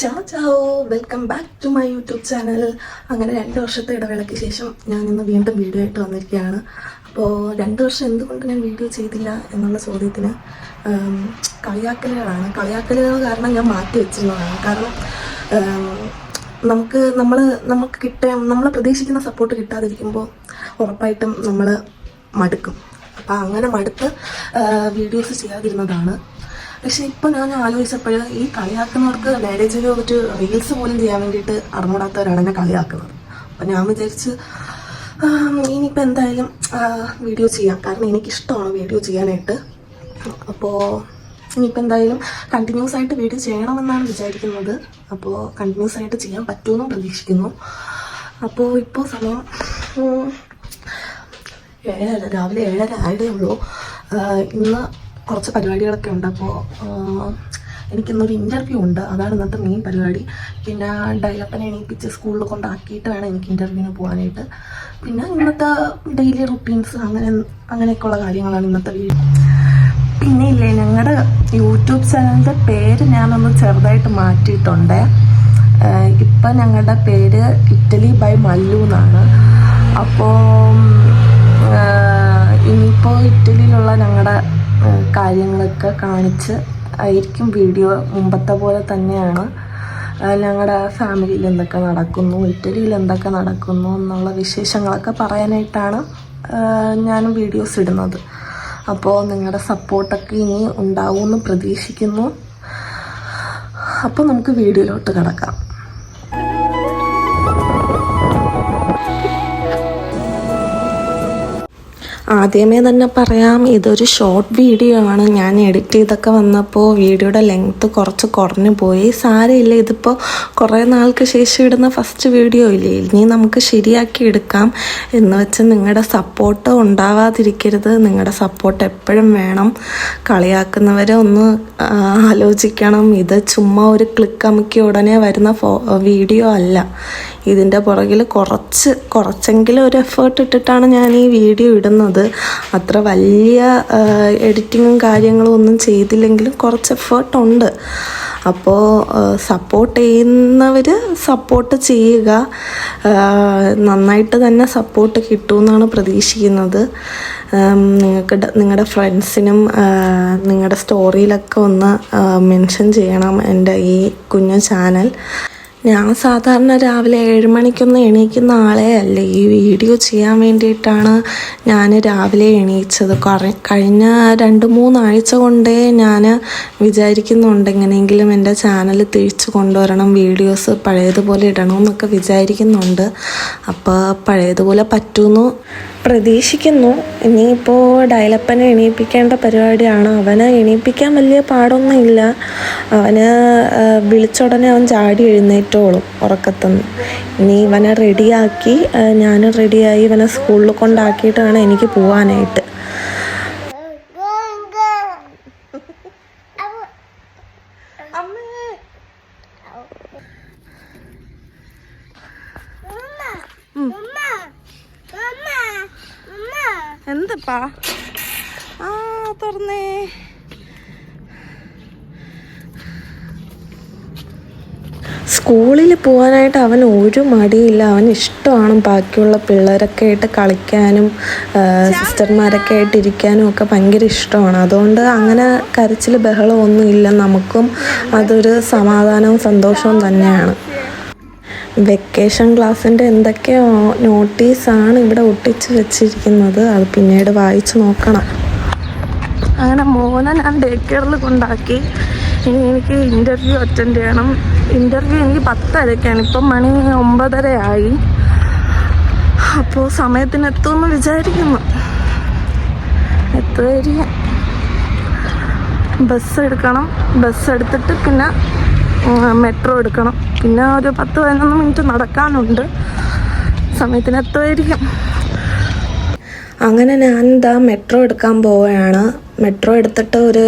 ചാ ചാവോ welcome back to my YouTube channel അങ്ങനെ രണ്ട് വർഷത്തെ ഇടവേളയ്ക്ക് ശേഷം ഞാൻ ഇന്ന് വീണ്ടും വീഡിയോ ആയിട്ട് വന്നിരിക്കുകയാണ്. അപ്പോൾ രണ്ട് വർഷം എന്തുകൊണ്ട് ഞാൻ വീഡിയോ ചെയ്തില്ല എന്നുള്ള ചോദ്യത്തിന് കളിയാക്കലുകളാണ്. കളിയാക്കലുകൾ കാരണം ഞാൻ മാറ്റി വെച്ചിരുന്നതാണ്. കാരണം നമുക്ക് നമ്മൾ നമുക്ക് കിട്ടാൻ നമ്മൾ പ്രതീക്ഷിക്കുന്ന സപ്പോർട്ട് കിട്ടാതിരിക്കുമ്പോൾ ഉറപ്പായിട്ടും നമ്മൾ മടുക്കും. അപ്പോൾ അങ്ങനെ മടുത്ത് വീഡിയോസ് ചെയ്യാതിരുന്നതാണ്. പക്ഷെ ഇപ്പൊ ഞാൻ ആലോചിച്ചപ്പോൾ ഈ കളിയാക്കുന്നവർക്ക് മാരേജിന് ഒരു റീൽസ് പോലും ചെയ്യാൻ വേണ്ടിയിട്ട് അറിഞ്ഞൂടാത്തവരാണ് എന്നെ കളിയാക്കുന്നത്. അപ്പം ഞാൻ വിചാരിച്ച് ഇനിയിപ്പൊ എന്തായാലും വീഡിയോ ചെയ്യാം. കാരണം എനിക്കിഷ്ടമാണ് വീഡിയോ ചെയ്യാനായിട്ട്. അപ്പോൾ ഇനിയിപ്പോൾ എന്തായാലും കണ്ടിന്യൂസ് ആയിട്ട് വീഡിയോ ചെയ്യണമെന്നാണ് വിചാരിക്കുന്നത്. അപ്പോൾ കണ്ടിന്യൂസ് ആയിട്ട് ചെയ്യാൻ പറ്റുമെന്നും പ്രതീക്ഷിക്കുന്നു. അപ്പോൾ ഇപ്പോ സമയം ഏഴര രാവിലെ ഏഴര ആയതേ ഉള്ളൂ. ഇന്ന് കുറച്ച് പരിപാടികളൊക്കെ ഉണ്ട്. അപ്പോൾ എനിക്കിന്നൊരു ഇന്റർവ്യൂ ഉണ്ട്. അതാണ് ഇന്നത്തെ മെയിൻ പരിപാടി. പിന്നെ ഡയലപ്പനെ എണീപ്പിച്ച് സ്കൂളിൽ കൊണ്ടാക്കിയിട്ട് വേണം എനിക്ക് ഇന്റർവ്യൂവിന് പോകാനായിട്ട് പിന്നെ ഇന്നത്തെ ഡെയിലി റുട്ടീൻസ് അങ്ങനെ അങ്ങനെയൊക്കെയുള്ള കാര്യങ്ങളാണ് ഇന്നത്തെ വീഡിയോ. പിന്നെ ഇല്ലേ ഞങ്ങളുടെ യൂട്യൂബ് ചാനലിന്റെ പേര് ഞാനൊന്ന് ചെറുതായിട്ട് മാറ്റിയിട്ടുണ്ട്. ഇപ്പം ഞങ്ങളുടെ പേര് ഇറ്റലി ബൈ മല്ലു എന്നാണ്. അപ്പോൾ ഇനിയിപ്പോൾ ഇറ്റലിയിലുള്ള ഞങ്ങളുടെ കാര്യങ്ങളൊക്കെ കാണിച്ച് ആയിരിക്കും വീഡിയോ മുമ്പത്തെ പോലെ തന്നെയാണ്. ഞങ്ങളുടെ ഫാമിലിയിൽ എന്തൊക്കെ നടക്കുന്നു ഇറ്റലിയിൽ എന്തൊക്കെ നടക്കുന്നു എന്നുള്ള വിശേഷങ്ങളൊക്കെ പറയാനായിട്ടാണ് ഞാൻ വീഡിയോസ് ഇടുന്നത്. അപ്പോൾ നിങ്ങളുടെ സപ്പോർട്ടൊക്കെ ഇനി ഉണ്ടാവുമെന്ന് പ്രതീക്ഷിക്കുന്നു. അപ്പോൾ നമുക്ക് വീഡിയോയിലോട്ട് കിടക്കാം. ആദ്യമേ തന്നെ പറയാം ഇതൊരു ഷോർട്ട് വീഡിയോ ആണ്. ഞാൻ എഡിറ്റ് ചെയ്തൊക്കെ വന്നപ്പോൾ വീഡിയോയുടെ ലെങ്ത്ത് കുറച്ച് കുറഞ്ഞു പോയി. സാരമില്ല ഇതിപ്പോൾ കുറേ നാൾക്ക് ശേഷം ഇടുന്ന ഫസ്റ്റ് വീഡിയോ ഇല്ലേ? ഇനി നമുക്ക് ശരിയാക്കി എടുക്കാം. എന്ന് വെച്ച് നിങ്ങളുടെ സപ്പോർട്ട് ഉണ്ടാവാതിരിക്കരുത്. നിങ്ങളുടെ സപ്പോർട്ട് എപ്പോഴും വേണം. കളിയാക്കുന്നവരെ ഒന്ന് ആലോചിക്കണം. ഇത് ചുമ്മാ ഒരു ക്ലിക്ക് അമുക്കി ഉടനെ വരുന്ന വീഡിയോ അല്ല. ഇതിന്റെ പുറകിൽ കുറച്ച് കുറച്ചെങ്കിലും ഒരു എഫേർട്ട് ഇട്ടിട്ടാണ് ഞാൻ ഈ വീഡിയോ ഇടുന്നത്. അത്ര വലിയ എഡിറ്റിങ്ങും കാര്യങ്ങളും ഒന്നും ചെയ്തില്ലെങ്കിലും കുറച്ച് എഫേർട്ട് ഉണ്ട്. അപ്പോൾ സപ്പോർട്ട് ചെയ്യുന്നവർ സപ്പോർട്ട് ചെയ്യുക നന്നായിട്ട് തന്നെ സപ്പോർട്ട് കിട്ടുമെന്നാണ് പ്രതീക്ഷിക്കുന്നത്. നിങ്ങൾക്ക് നിങ്ങളുടെ ഫ്രണ്ട്സിനും നിങ്ങളുടെ സ്റ്റോറിയിലൊക്കെ ഒന്ന് മെൻഷൻ ചെയ്യണം എന്റെ ഈ കുഞ്ഞു ചാനൽ ഞാൻ സാധാരണ രാവിലെ ഏഴ് മണിക്കൊന്നും എണീക്കുന്ന ആളെ അല്ല. ഈ വീഡിയോ ചെയ്യാൻ വേണ്ടിയിട്ടാണ് ഞാൻ രാവിലെ എണീച്ചത്. കുറ- കഴിഞ്ഞ രണ്ട് മൂന്നാഴ്ച കൊണ്ടേ ഞാൻ വിചാരിക്കുന്നുണ്ട് എങ്ങനെയെങ്കിലും എന്റെ ചാനൽ തിരിച്ചു കൊണ്ടുവരണം വീഡിയോസ് പഴയതുപോലെ ഇടണമെന്നൊക്കെ വിചാരിക്കുന്നുണ്ട്. അപ്പോൾ പഴയതുപോലെ പറ്റുമെന്ന് പ്രതീക്ഷിക്കുന്നു. ഇനിയിപ്പോൾ ഡയലപ്പനെ എണീപ്പിക്കേണ്ട പരിപാടിയാണ്. അവന് എണീപ്പിക്കാൻ വലിയ പാടൊന്നുമില്ല. അവന് വിളിച്ചുടനെ അവൻ ചാടി എഴുന്നേറ്റോളും ഉറക്കത്തുനിന്ന് ഇനി ഇവനെ റെഡിയാക്കി ഞാൻ റെഡിയായി ഇവനെ സ്കൂളിൽ കൊണ്ടാക്കിയിട്ട് വേണം എനിക്ക് പോവാനായിട്ട് എന്തപ്പാ ആ തുറന്നേ സ്കൂളിൽ പോകാനായിട്ട് അവൻ ഒരു മടിയില്ല. അവൻ ഇഷ്ടമാണ് ബാക്കിയുള്ള പിള്ളേരൊക്കെ ആയിട്ട് കളിക്കാനും സിസ്റ്റർമാരൊക്കെ ആയിട്ട് ഇരിക്കാനും ഒക്കെ ഭയങ്കര ഇഷ്ടമാണ്. അതുകൊണ്ട് അങ്ങനെ കരച്ചിൽ ബഹളം ഒന്നും ഇല്ല. നമുക്കും അതൊരു സമാധാനവും സന്തോഷവും തന്നെയാണ്. വെക്കേഷൻ ക്ലാസ്സിന്റെ എന്തൊക്കെയോ നോട്ടീസാണ് ഇവിടെ ഒട്ടിച്ച് വെച്ചിരിക്കുന്നത്. അത് പിന്നീട് വായിച്ചു നോക്കണം. അങ്ങനെ മോനെ ഞാൻ ഡേ കെയറിൽ കൊണ്ടാക്കി. ഇനി എനിക്ക് ഇന്റർവ്യൂ അറ്റൻഡ് ചെയ്യണം. ഇന്റർവ്യൂ എനിക്ക് പത്തരയ്ക്കാണ് ഇപ്പം മണി ഒമ്പതരയായി. അപ്പോൾ സമയത്തിന് എത്തുമെന്ന് വിചാരിക്കുന്നു. എത്തുമായിരിക്കും ബസ് എടുക്കണം. ബസ് എടുത്തിട്ട് പിന്നെ മെട്രോ എടുക്കണം. പിന്നെ ഒരു പത്ത് പതിനൊന്ന് മിനിറ്റ് നടക്കാനുണ്ട്. സമയത്തിന് എത്തുമായിരിക്കും അങ്ങനെ ഞാൻ ഇതാ മെട്രോ എടുക്കാൻ പോവുകയാണ്. മെട്രോ എടുത്തിട്ട് ഒരു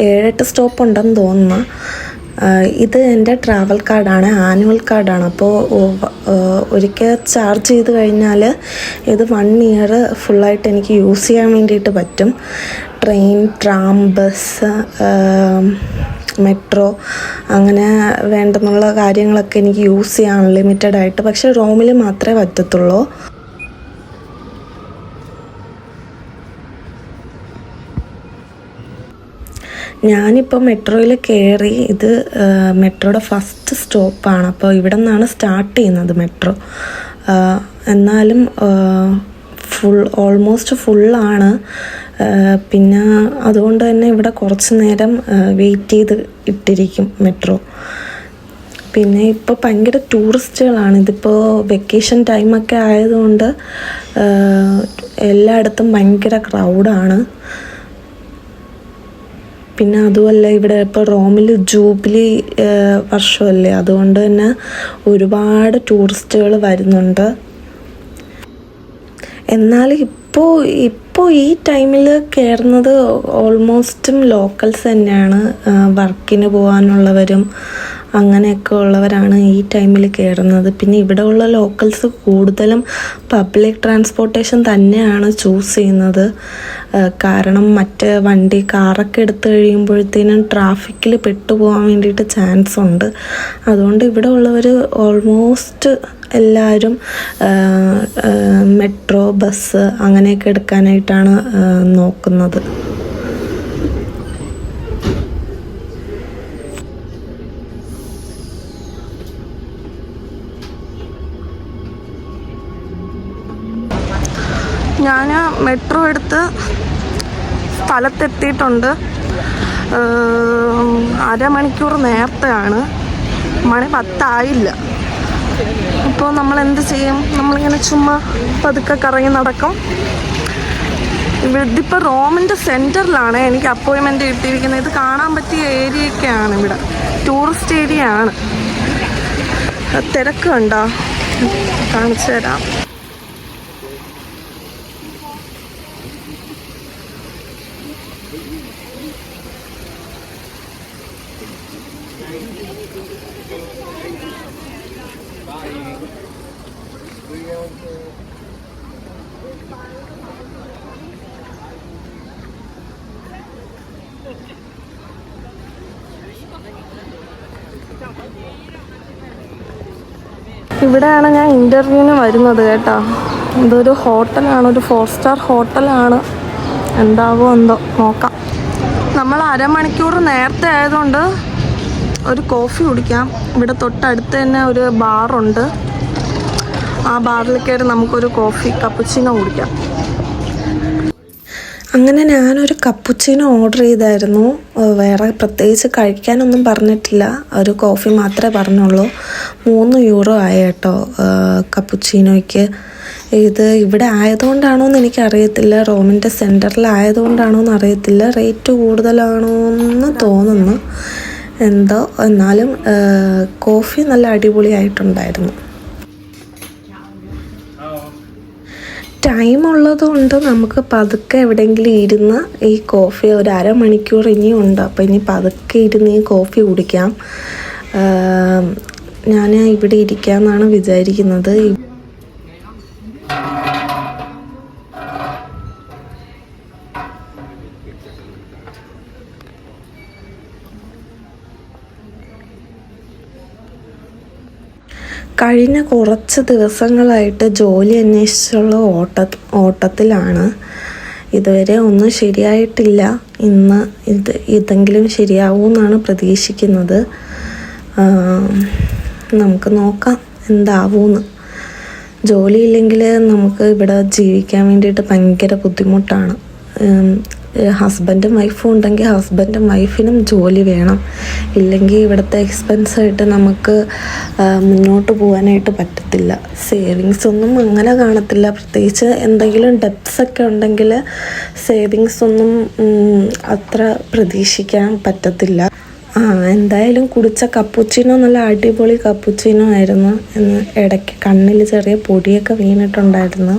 ഏഴെട്ട് സ്റ്റോപ്പ് ഉണ്ടെന്ന് തോന്നുന്നു. ഇത് എന്റെ ട്രാവൽ കാർഡാണ് ആനുവൽ കാർഡാണ്. അപ്പോൾ ഒരിക്കൽ ചാർജ് ചെയ്ത് കഴിഞ്ഞാൽ ഇത് വൺ ഇയർ ഫുള്ളായിട്ട് എനിക്ക് യൂസ് ചെയ്യാൻ വേണ്ടിയിട്ട് പറ്റും. ട്രെയിൻ ട്രാം ബസ് മെട്രോ അങ്ങനെ വേണ്ടെന്നുള്ള കാര്യങ്ങളൊക്കെ എനിക്ക് യൂസ് ചെയ്യാൻ അൺലിമിറ്റഡ് ആയിട്ട്. പക്ഷേ റോമിൽ മാത്രമേ പറ്റത്തുള്ളൂ. ഞാനിപ്പോൾ മെട്രോയിൽ കയറി ഇത് മെട്രോയുടെ ഫസ്റ്റ് സ്റ്റോപ്പാണ്. അപ്പോൾ ഇവിടെ നിന്നാണ് സ്റ്റാർട്ട് ചെയ്യുന്നത് മെട്രോ. എന്നാലും ഫുൾ ഓൾമോസ്റ്റ് ഫുള്ളാണ്. പിന്നെ അതുകൊണ്ട് തന്നെ ഇവിടെ കുറച്ച് നേരം വെയിറ്റ് ചെയ്ത് ഇട്ടിരിക്കും മെട്രോ. പിന്നെ ഇപ്പോൾ ഭയങ്കര ടൂറിസ്റ്റുകളാണ്. ഇതിപ്പോൾ വെക്കേഷൻ ടൈമൊക്കെ ആയതുകൊണ്ട് എല്ലായിടത്തും ഭയങ്കര ക്രൗഡാണ് പിന്നെ അതുമല്ല ഇവിടെ ഇപ്പോൾ റോമിൽ ജൂബിലി വർഷമല്ലേ? അതുകൊണ്ട് തന്നെ ഒരുപാട് ടൂറിസ്റ്റുകൾ വരുന്നുണ്ട്. എന്നാൽ ഇപ്പോൾ ഇപ്പോൾ ഈ ടൈമിൽ കയറുന്നത് ഓൾമോസ്റ്റും ലോക്കൽസ് തന്നെയാണ്. വർക്കിന് പോകാനുള്ളവരും അങ്ങനെയൊക്കെ ഉള്ളവരാണ് ഈ ടൈമിൽ കയറുന്നത് പിന്നെ ഇവിടെ ഉള്ള ലോക്കൽസ് കൂടുതലും പബ്ലിക് ട്രാൻസ്പോർട്ടേഷൻ തന്നെയാണ് ചൂസ് ചെയ്യുന്നത്. കാരണം മറ്റ് വണ്ടി കാറൊക്കെ എടുത്തു കഴിയുമ്പോഴത്തേനും ട്രാഫിക്കിൽ പെട്ടുപോകാൻ വേണ്ടിയിട്ട് ചാൻസ് ഉണ്ട്. അതുകൊണ്ട് ഇവിടെ ഉള്ളവർ ഓൾമോസ്റ്റ് എല്ലാവരും മെട്രോ ബസ് അങ്ങനെയൊക്കെ എടുക്കാനായിട്ടാണ് നോക്കുന്നത്. ഞാൻ മെട്രോ എടുത്ത് സ്ഥലത്തെത്തിയിട്ടുണ്ട്. അരമണിക്കൂർ നേരത്തെയാണ്. മണി പത്തായില്ല. ഇപ്പോൾ നമ്മൾ എന്ത് ചെയ്യും? നമ്മളിങ്ങനെ ചുമ്മാ പതുക്കെ കറങ്ങി നടക്കും. ഇതിപ്പോൾ റോമിന്റെ സെന്ററിലാണ് എനിക്ക് അപ്പോയിൻമെന്റ് കിട്ടിയിരിക്കുന്നത്. ഇത് കാണാൻ പറ്റിയ ഏരിയയൊക്കെയാണ് ഇവിടെ. ടൂറിസ്റ്റ് ഏരിയ ആണ്. തിരക്ക് കണ്ടോ? കാണിച്ചു തരാം. ഇവിടെയാണ് ഞാൻ ഇന്റർവ്യൂവിന് വരുന്നത് കേട്ടോ. ഇതൊരു ഹോട്ടലാണ് ഒരു ഫോർ സ്റ്റാർ ഹോട്ടലാണ്. എന്താവോ എന്തോ നോക്കാം. നമ്മൾ അരമണിക്കൂർ നേരത്തെ ആയതുകൊണ്ട് ഒരു കോഫി കുടിക്കാം. ഇവിടെ തൊട്ടടുത്ത് തന്നെ ഒരു ബാറുണ്ട് ആ ബാറിൽ കയറി നമുക്കൊരു കോഫി കപ്പുച്ചിനോ കുടിക്കാം. അങ്ങനെ ഞാനൊരു കപ്പുച്ചീനോ ഓർഡർ ചെയ്തായിരുന്നു. വേറെ പ്രത്യേകിച്ച് കഴിക്കാനൊന്നും പറഞ്ഞിട്ടില്ല. ഒരു കോഫി മാത്രമേ പറഞ്ഞുള്ളൂ. മൂന്ന് യൂറോ ആയ കേട്ടോ കപ്പുച്ചീനോയ്ക്ക് ഇത് ഇവിടെ ആയതുകൊണ്ടാണോ എന്ന് എനിക്കറിയത്തില്ല. റോമിന്റെ സെന്ററിൽ ആയതുകൊണ്ടാണോ എന്ന് അറിയത്തില്ല. റേറ്റ് കൂടുതലാണോ എന്ന് തോന്നുന്നു. എന്തോ എന്നാലും കോഫി നല്ല അടിപൊളിയായിട്ടുണ്ടായിരുന്നു. ടൈം ഉള്ളതുകൊണ്ട് നമുക്ക് പതുക്കെ എവിടെയെങ്കിലും ഇരുന്ന് ഈ കോഫി ഒരു അരമണിക്കൂർ ഇനിയും ഉണ്ട് അപ്പോൾ ഇനി പതുക്കെ ഇരുന്ന് ഈ കോഫി കുടിക്കാം. ഞാൻ ഇവിടെ ഇരിക്കാമെന്നാണ് വിചാരിക്കുന്നത്. കഴിഞ്ഞ കുറച്ച് ദിവസങ്ങളായിട്ട് ജോലി അന്വേഷിച്ചുള്ള ഓട്ട ഓട്ടത്തിലാണ്. ഇതുവരെ ഒന്നും ശരിയായിട്ടില്ല. ഇന്ന് ഇത് ഇതെങ്കിലും ശരിയാവുമെന്നാണ് പ്രതീക്ഷിക്കുന്നത്. ആം, നമുക്ക് നോക്കാം എന്താവൂന്ന്. ജോലിയില്ലെങ്കിൽ നമുക്ക് ഇവിടെ ജീവിക്കാൻ വേണ്ടിയിട്ട് ഭയങ്കര ബുദ്ധിമുട്ടാണ്. ഹസ്ബൻഡും വൈഫും ഉണ്ടെങ്കിൽ ഹസ്ബൻഡും വൈഫിനും ജോലി വേണം. ഇല്ലെങ്കിൽ ഇവിടുത്തെ എക്സ്പെൻസായിട്ട് നമുക്ക് മുന്നോട്ട് പോകാനായിട്ട് പറ്റത്തില്ല. സേവിങ്സ് ഒന്നും അങ്ങനെ കാണത്തില്ല. പ്രത്യേകിച്ച് എന്തെങ്കിലും ഡെപ്സ് ഒക്കെ ഉണ്ടെങ്കിൽ സേവിങ്സ് ഒന്നും അത്ര പ്രതീക്ഷിക്കാൻ പറ്റത്തില്ല. ആ എന്തായാലും കുടിച്ച കപ്പുച്ചിനോ നല്ല അടിപൊളി കപ്പുച്ചിനോ ആയിരുന്നു എന്ന് ഇടയ്ക്ക് കണ്ണിൽ ചെറിയ പൊടിയൊക്കെ വീണിട്ടുണ്ടായിരുന്നു.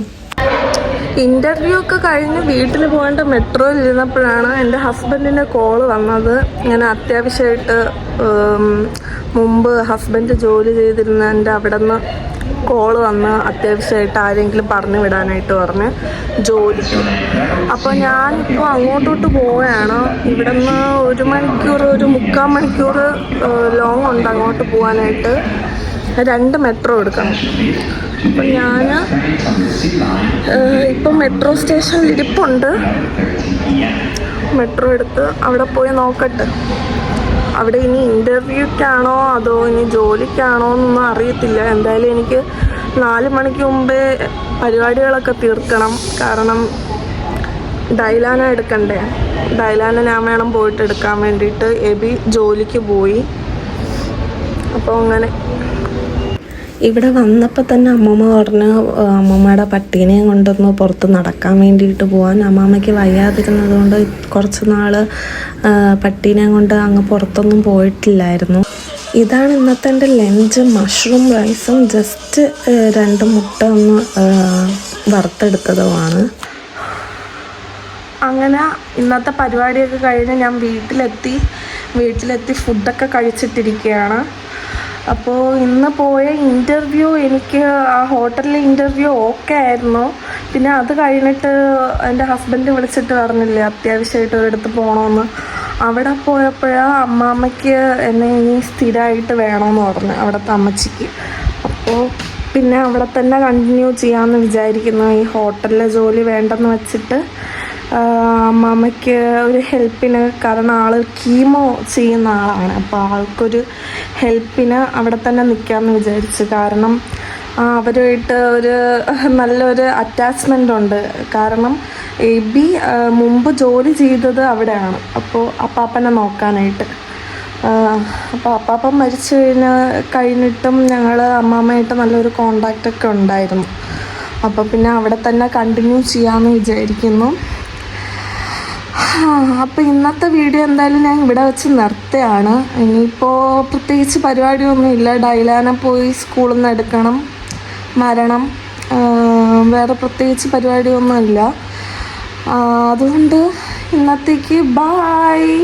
ഇന്റർവ്യൂ ഒക്കെ കഴിഞ്ഞ് വീട്ടിൽ പോകേണ്ട മെട്രോയിൽ ഇരുന്നപ്പോഴാണ് എന്റെ ഹസ്ബൻഡിന്റെ കോൾ വന്നത്. ഞാൻ അത്യാവശ്യമായിട്ട് മുമ്പ് ഹസ്ബൻഡ് ജോലി ചെയ്തിരുന്ന എന്റെ അവിടെ നിന്ന് കോൾ വന്ന് അത്യാവശ്യമായിട്ട് ആരെങ്കിലും പറഞ്ഞു വിടാനായിട്ട് പറഞ്ഞ് ജോലി. അപ്പോൾ ഞാൻ ഇപ്പോൾ അങ്ങോട്ടോട്ട് പോവുകയാണ്. ഇവിടെ നിന്ന് ഒരു മണിക്കൂർ ഒരു മുക്കാൽ മണിക്കൂർ ലോങ് ഉണ്ട് അങ്ങോട്ട് പോകാനായിട്ട് രണ്ട് മെട്രോ എടുക്കണം. അപ്പം ഞാൻ ഇപ്പം മെട്രോ സ്റ്റേഷനിൽ ഇരിപ്പുണ്ട്. മെട്രോ എടുത്ത് അവിടെ പോയി നോക്കട്ടെ. അവിടെ ഇനി ഇന്റർവ്യൂക്കാണോ അതോ ഇനി ജോലിക്കാണോ എന്നൊന്നും അറിയത്തില്ല. എന്തായാലും എനിക്ക് നാല് മണിക്ക് മുമ്പേ പരിപാടികളൊക്കെ തീർക്കണം. കാരണം ഡൈലാന എടുക്കണ്ടേ? ഡൈലാന ഞാൻ വേണം പോയിട്ട് എടുക്കാൻ വേണ്ടിയിട്ട്. എബി ജോലിക്ക് പോയി. അപ്പോൾ അങ്ങനെ ഇവിടെ വന്നപ്പോൾ തന്നെ അമ്മമ്മ പറഞ്ഞു അമ്മമ്മയുടെ പട്ടീനെയും കൊണ്ടൊന്ന് പുറത്ത് നടക്കാൻ വേണ്ടിയിട്ട് പോകാൻ അമ്മാമ്മയ്ക്ക് വയ്യാതിരുന്നത് കൊണ്ട് കുറച്ച് നാൾ പട്ടീനെയും കൊണ്ട് അങ്ങ് പുറത്തൊന്നും പോയിട്ടില്ലായിരുന്നു. ഇതാണ് ഇന്നത്തെ എന്റെ ലഞ്ച്. മഷ്റൂം റൈസും ജസ്റ്റ് രണ്ട് മുട്ട ഒന്ന് വറുത്തെടുത്തതുമാണ്. അങ്ങനെ ഇന്നത്തെ പരിപാടിയൊക്കെ കഴിഞ്ഞ് ഞാൻ വീട്ടിലെത്തി. വീട്ടിലെത്തി ഫുഡൊക്കെ കഴിച്ചിട്ടിരിക്കുകയാണ്. അപ്പോൾ ഇന്ന് പോയ ഇന്റർവ്യൂ എനിക്ക് ആ ഹോട്ടലിലെ ഇന്റർവ്യൂ ഓക്കെ ആയിരുന്നു. പിന്നെ അത് കഴിഞ്ഞിട്ട് എന്റെ ഹസ്ബൻഡ് വിളിച്ചിട്ട് പറഞ്ഞില്ലേ അത്യാവശ്യമായിട്ട് ഒരിടത്ത് പോകണമെന്ന് അവിടെ പോയപ്പോഴാ അമ്മാമ്മയ്ക്ക് എന്നെ ഇനി സ്ഥിരമായിട്ട് വേണമെന്ന് പറഞ്ഞു അവിടുത്തെ അമ്മച്ചിക്ക്. അപ്പോൾ പിന്നെ അവിടെ തന്നെ കണ്ടിന്യൂ ചെയ്യാമെന്ന് വിചാരിക്കുന്നു ഈ ഹോട്ടലിലെ ജോലി വേണ്ടെന്ന് വെച്ചിട്ട്. അമ്മാമ്മയ്ക്ക് ഒരു ഹെൽപ്പിന് കാരണം ആൾ കീമോ ചെയ്യുന്ന ആളാണ്. അപ്പോൾ ആൾക്കൊരു ഹെൽപ്പിന് അവിടെ തന്നെ നിൽക്കാമെന്ന് വിചാരിച്ചു. കാരണം അവരുമായിട്ട് ഒരു നല്ലൊരു അറ്റാച്ച്മെന്റ് ഉണ്ട്. കാരണം എ ബി മുമ്പ് ജോലി ചെയ്തത് അവിടെയാണ്. അപ്പോൾ അപ്പാപ്പനെ നോക്കാനായിട്ട്. അപ്പോൾ അപ്പാപ്പൻ മരിച്ചു കഴിഞ്ഞ് കഴിഞ്ഞിട്ടും ഞങ്ങൾ അമ്മാമ്മയായിട്ട് നല്ലൊരു കോണ്ടാക്റ്റൊക്കെ ഉണ്ടായിരുന്നു. അപ്പോൾ പിന്നെ അവിടെ തന്നെ കണ്ടിന്യൂ ചെയ്യാമെന്ന് വിചാരിക്കുന്നു. അപ്പോൾ ഇന്നത്തെ വീഡിയോ എന്തായാലും ഞാൻ ഇവിടെ വെച്ച് നിർത്തുകയാണ്. ഇനിയിപ്പോൾ പ്രത്യേകിച്ച് പരിപാടിയൊന്നുമില്ല ഡൈലാന പോയി സ്കൂളിൽ നിന്ന് എടുക്കണം മരണം. വേറെ പ്രത്യേകിച്ച് പരിപാടിയൊന്നുമില്ല അതുകൊണ്ട് ഇന്നത്തേക്ക് ബായ്